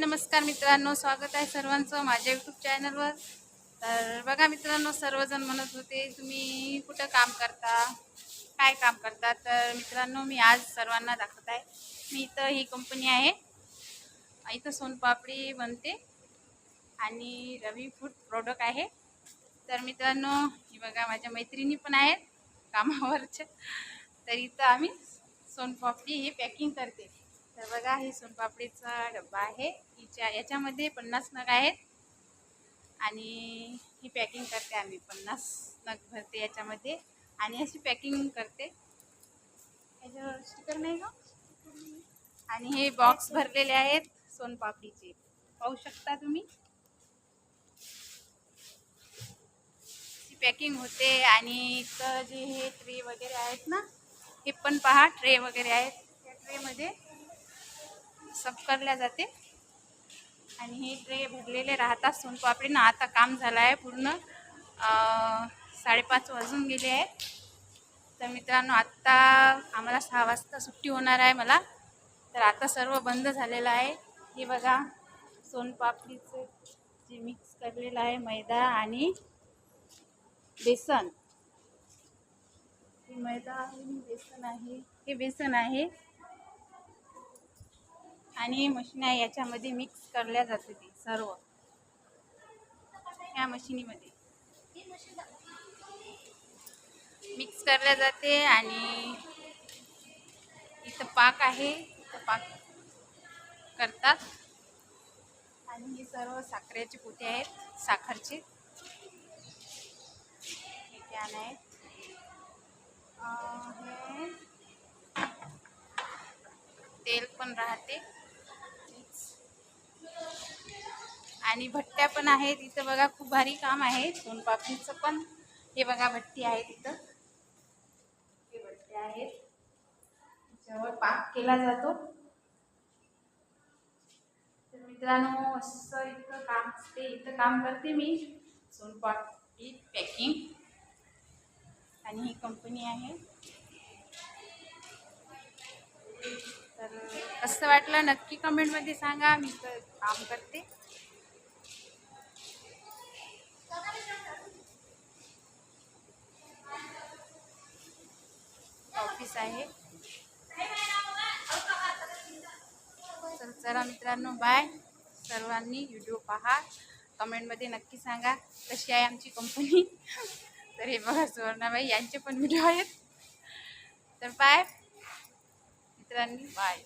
नमस्कार मित्रांनो स्वागत आहे सर्वांचं माझ्या यूट्यूब चॅनलवर तर बघा मित्रांनो सर्वजण म्हणत होते तुम्ही कुठं काम करता? काय काम करता? तर मित्रांनो मी आज सर्वांना दाखवत आहे. मी इथं ही कंपनी आहे. इथं सोनपापडी बनते आणि रवी फूड प्रोडक्ट आहे. तर मित्रांनो ही बघा माझ्या मैत्रिणी पण आहेत कामावरच्या. तर इथं आम्ही सोनपापडी ही पॅकिंग करते. तर बघा ही सोनपापडीचा डब्बा आहे. हिच्या याच्यामध्ये पन्नास नग आहेत. आणि ही पॅकिंग करते आम्ही. पन्नास नग भरते याच्यामध्ये. आणि अशी पॅकिंग करते. याच्यावर स्टिकर नाही का आणि हे बॉक्स भरलेले आहेत सोनपापडीचे. पाहू शकता तुम्ही? पॅकिंग होते. आणि इथं जे हे ट्रे वगैरे आहेत ना हे पण पहा ट्रे वगैरे आहेत. त्या ट्रेमध्ये सब करल्या जाते. आणि हे ट्रे भरलेले राहतात सोनपापडी ना आता काम झालं आहे पूर्ण साडेपाच वाजून गेले आहेत. तर मित्रांनो आत्ता आम्हाला सहा वाजता सुट्टी होणार आहे मला. तर आता सर्व बंद झालेलं आहे. हे बघा सोनपापडीचं जे मिक्स करलेलं आहे मैदा आणि बेसन. हे मैदा आहे बेसन आहे. हे बेसन आहे. आणि मशीन आहे याच्यामध्ये मिक्स करल्या जाते ते सर्व. ह्या मशिनीमध्ये. मिक्स करल्या जाते आणि इथं पाक आहे इथं पाक करतात. आणि हे सर्व साखरेचे पोते आहेत साखरचे. हे कॅन आहेत. तेल पण राहते. आणि भट्ट्या पण आहेत. इथं बघा खूप भारी काम आहे. सोनपापडीचं पण हे बघा भट्टी आहे तिथं. हे भट्टे आहेत. त्याच्यावर पाक केला जातो. तर मित्रांनो असं इथं काम असते. इथं काम करते मी. सोनपापडी पॅकिंग आणि ही कंपनी आहे. तर कसं वाटलं नक्की कमेंटमध्ये सांगा. मी तर काम करते. ऑफिस आहे. तर चला मित्रांनो बाय सर्वांनी व्हिडिओ पहा. कमेंटमध्ये नक्की सांगा कशी आहे आमची कंपनी तर हे बघा सुवर्णाबाई यांचे पण व्हिडिओ आहेत. तर बाय मित्रांनी बाय